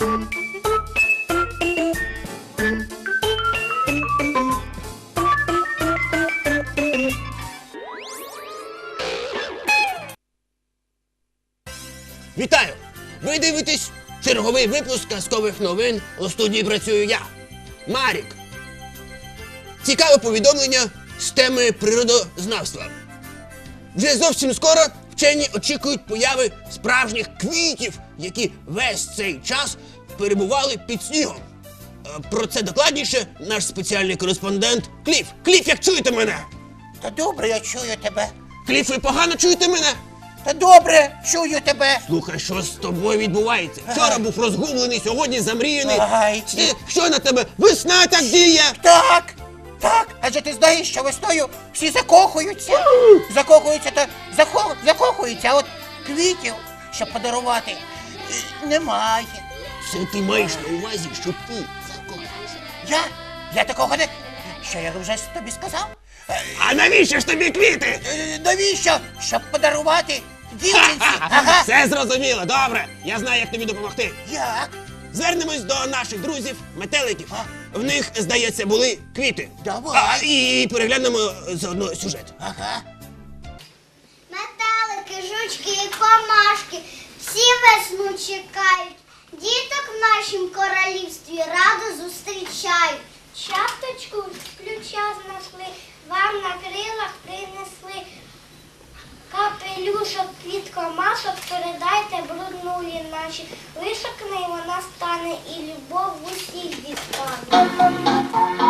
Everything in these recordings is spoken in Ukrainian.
Вітаю! Ви дивитесь черговий випуск казкових новин. У студії працюю я, Марік. Цікаве повідомлення з теми природознавства. Вже зовсім скоро вчені очікують появи справжніх квітів, які весь цей час перебували під снігом. Е, Про це докладніше наш спеціальний кореспондент Кліф. Кліф, як чуєте мене? Та добре, я чую тебе. Кліф, ви погано чуєте мене? Та добре, чую тебе. Слухай, що з тобою відбувається? Вчора був розгублений, сьогодні замріяний. Ай, Ти- Що на тебе? Весна так діє! Так, так. Адже ти знаєш, що весною всі закохуються. Закохуються та захо... закохуються, а от квітів, щоб подарувати, е, немає. Це ти маєш на увазі, що ти закохався. Я? Я такого не. Що я вже тобі сказав? Е, А навіщо ж тобі квіти? е, Навіщо? Щоб подарувати дівчинці. Ага. Все зрозуміло, добре. Я знаю, як тобі допомогти. Як? Звернемось до наших друзів, метеликів. А? В них, здається, були квіти. Давай. А, і переглянемо заодно сюжет. Ага. Метелики, жучки і комашки всі весну чекають. Діток в нашім королівстві радо зустрічають. Чапточку ключа знайшли, вам на крилах принесли. Капелюшок від комашок передайте бруднулі наші. вишокни, вона стане і любов в усіх дістане.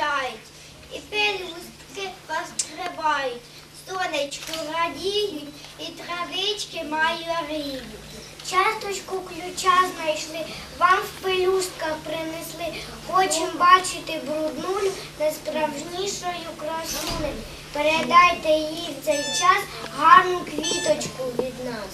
зустрічають, і пелюстки розкривають, сонечку радіють, і травички майоріють. Часточку ключа знайшли, вам в пелюстках принесли. Хочемо бачити бруднулю найсправжнішою красунею. Передайте їй в цей час гарну квіточку від нас.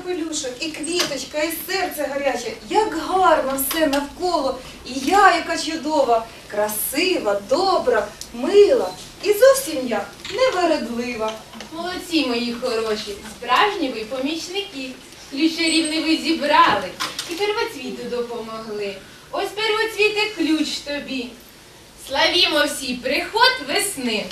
Капелюшок, і квіточка, і серце гаряче. Як гарно все навколо. І я, яка чудова, красива, добра, мила. І зовсім я невередлива. Молодці мої хороші, справжні ви помічники. Ключарів ви зібрали і первоцвіту допомогли. Ось первоцвіте ключ тобі. Славімо всі приход весни.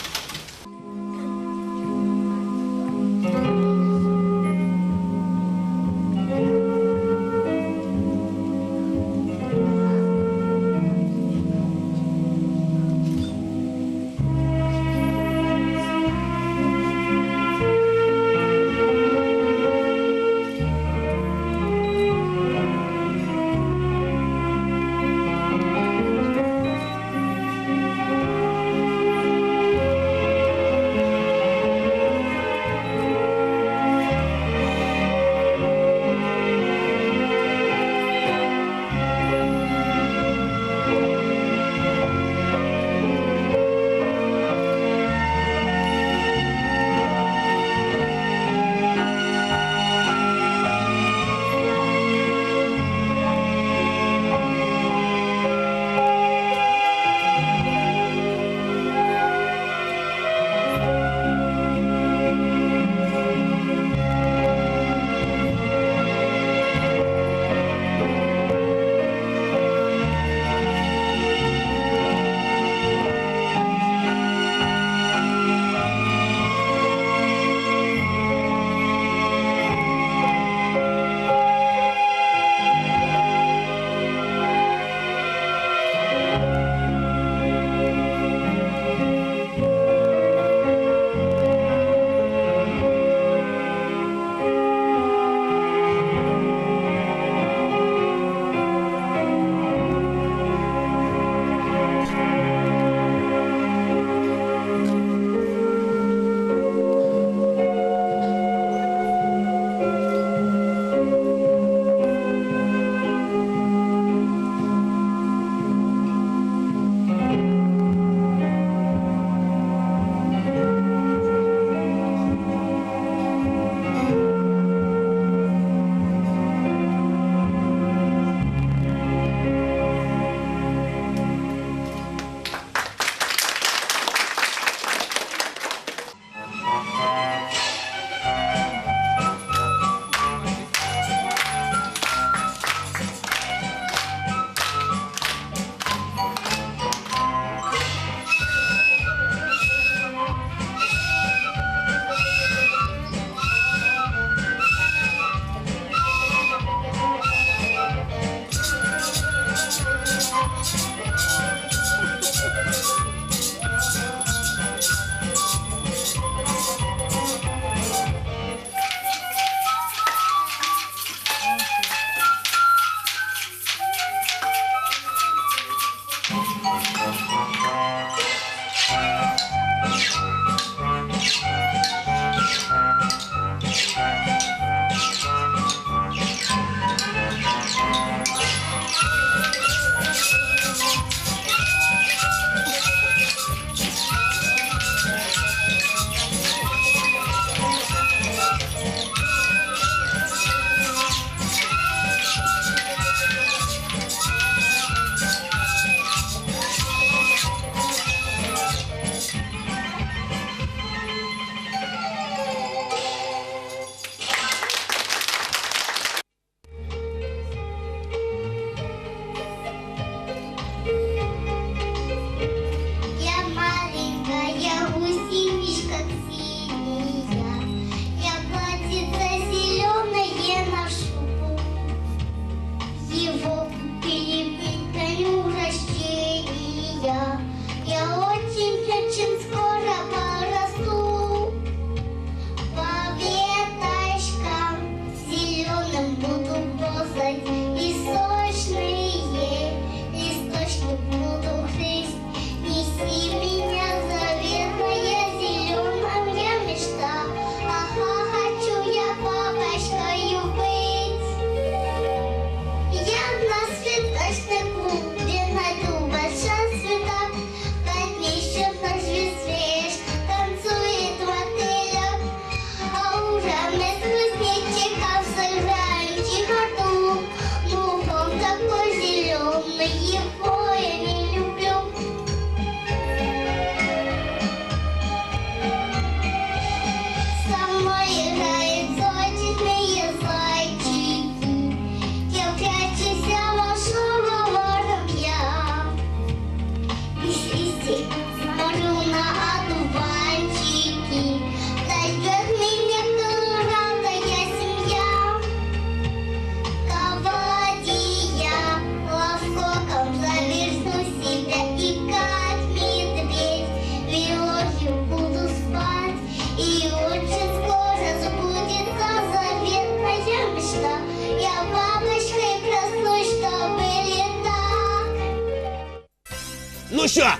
Ну що?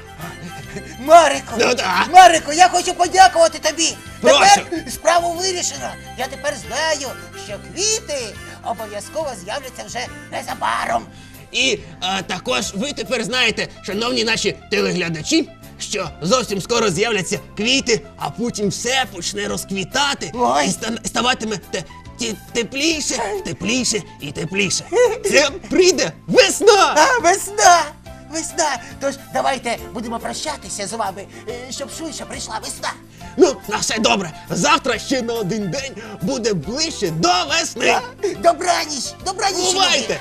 Марику, Ну, да. Марику, я хочу подякувати тобі. Прошу. Тепер справу вирішено. Я тепер знаю, що квіти обов'язково з'являться вже незабаром. І а, також ви тепер знаєте, шановні наші телеглядачі, що зовсім скоро з'являться квіти, а потім все почне розквітати Ой. і ста- ставатиме те- ті- тепліше, тепліше і тепліше. Це прийде весна! А, весна! Весна! Тож давайте будемо прощатися з вами, е, щоб швидше прийшла весна. Ну, на все добре. Завтра ще на один день буде ближче до весни. Добраніч! Добраніч! люди! Бувайте!